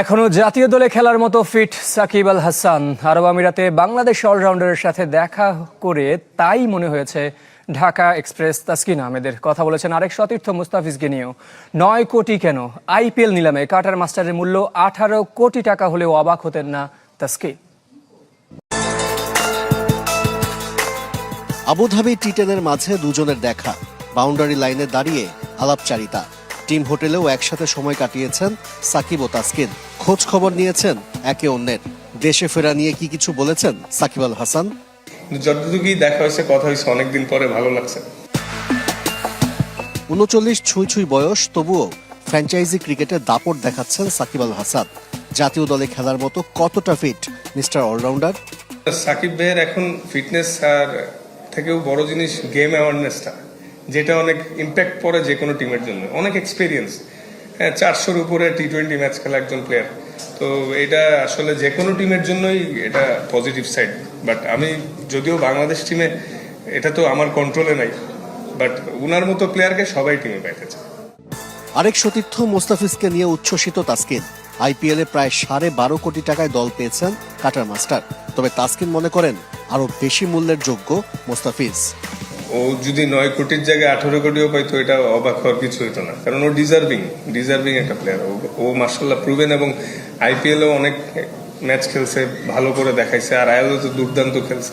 এখনও জাতীয় দলে খেলার মতো ফিট সাকিব আল হাসান। আরব আমিরাতে বাংলাদেশ অলরাউন্ডারের সাথে দেখা করে তাই মনে হয়েছে ঢাকা এক্সপ্রেস তাসকিন আহমেদের। কথা বলেছেন আরেক সতীর্থ মুস্তাফিজকে নিয়েও নয় কোটি কেন? আইপিএল নিলামে কাটার মাস্টারের মূল্য আঠারো কোটি টাকা হলেও অবাক হতেন না তাসকিন। আবুধাবি টিটেনের মাঝে দুজনের দেখা। বাউন্ডারি লাইনে দাঁড়িয়ে আলাপচারিতা। টিম হোটেলেও একসাথে সময় কাটিয়েছেন সাকিব ও তাসকিন। খোঁজ খবর নিয়েছেন একে অন্যের। দেশে ফেরা নিয়ে কি কিছু বলেছেন সাকিব আল হাসান? যতটুকুই দেখা হয়েছে কথা হয়েছে অনেকদিন পরে ভালো লাগছে। উনচল্লিশ ছুঁই ছুঁই বয়স তবুও ফ্র্যাঞ্চাইজি ক্রিকেটে দাপট দেখাচ্ছেন সাকিব আল হাসান। জাতীয় দলে খেলার মতো কতটা ফিট মিস্টার অলরাউন্ডার সাকিব ভাইয়ের এখন ফিটনেস আর থেকেও বড় জিনিস গেম অ্যাওয়ারনেসটা যেটা অনেক ইম্প্যাক্ট পড়ে যে কোনো টিমের জন্য। অনেক এক্সপিরিয়েন্স হ্যাঁ চারশোর উপরে টি টোয়েন্টি ম্যাচ খেলা একজন প্লেয়ার তো এটা আসলে যে কোনো টিমের জন্যই এটা পজিটিভ সাইড বাট আমি যদিও বাংলাদেশ টিমে এটা তো আমার কন্ট্রোলে নাই বাট উনার মতো প্লেয়ারকে সবাই টিমে পাইতে চায়। আরেক সতীর্থ মোস্তাফিজকে নিয়ে উচ্ছ্বসিত তাসকিন। আইপিএলে প্রায় সাড়ে বারো কোটি টাকায় দল পেয়েছেন কাটার মাস্টার। তবে তাসকিন মনে করেন, আরও বেশি মূল্যের যোগ্য মোস্তাফিজ। ও যদি নয় কোটির জায়গায় আঠারো কোটিও পাইতো, এটা অবাক হওয়ার কিছু হইতো না। কারণ ও ডিজার্ভিং ডিজার্ভিং একটা প্লেয়ার ও মার্শাল্লাহ প্রুভেন এবং আইপিএলও অনেক ম্যাচ খেলছে, ভালো করে দেখাইছে, আর আয়ালও তো দুর্দান্ত খেলছে।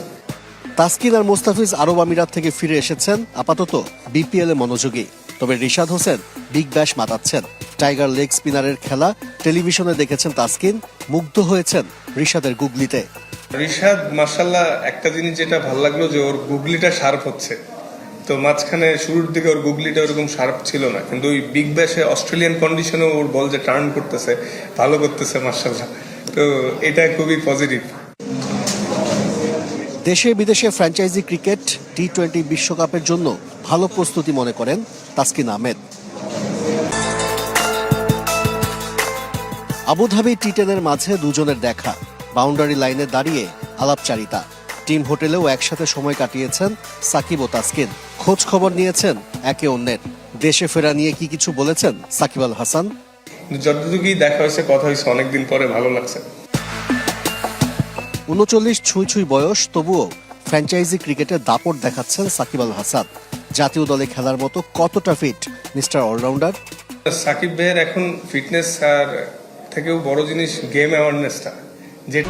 তাসকিন আর মোস্তাফিজ আরব আমিরাত থেকে ফিরে এসেছেন আপাতত বিপিএল এ মনোযোগী। তবে রিশাদ হোসেন বিগ ব্যাশ মাতাচ্ছেন। টাইগার লেগ স্পিনারের খেলা টেলিভিশনে দেখেছেন তাসকিন, মুগ্ধ হয়েছেন রিশাদের গুগলিতে। রিশাদ মার্শাল্লাহ একটা জিনিস যেটা ভালো লাগল যে ওর গুগলিটা শার্প হচ্ছে। তো মাঝখানে শুরুর দিকে ওর গুগলিটা ওরকম শার্প ছিল না, কিন্তু ওই বিগ ব্যাশে অস্ট্রেলিয়ান কন্ডিশনে ওর বল যে টার্ন করতেছে, ভালো করতেছে মার্শাল্লাহ তো এটা খুবই পজিটিভ দেশে বিদেশে ফ্র্যাঞ্চাইজি ক্রিকেট টি টোয়েন্টি বিশ্বকাপের জন্য ভালো প্রস্তুতি মনে করেন তাসকিন আহমেদ। আবুধাবি টি টেনের মাঝে দুজনের দেখা। বাউন্ডারি লাইনে দাঁড়িয়ে আলাপচারিতা। টিম হোটেলেও একসাথে সময় কাটিয়েছেন সাকিব ও তাসকিন। খোঁজ খবর নিয়েছেন একে অন্যের। দেশে ফেরা নিয়ে কি কিছু বলেছেন সাকিব আল হাসান? যতটুকুই দেখা হয়েছে কথা হয়েছে অনেকদিন পরে ভালো লাগছে। উনচল্লিশ ছুঁই ছুঁই বয়স তবুও ফ্র্যাঞ্চাইজি ক্রিকেটে দাপট দেখাচ্ছেন সাকিব আল হাসান। জাতীয় দলে খেলার মতো কতটা ফিট মিস্টার অলরাউন্ডার? সাকিব ভাইয়ের এখন ফিটনেস আর থেকেও বড় জিনিস গেম অ্যাওয়ারনেসটা যে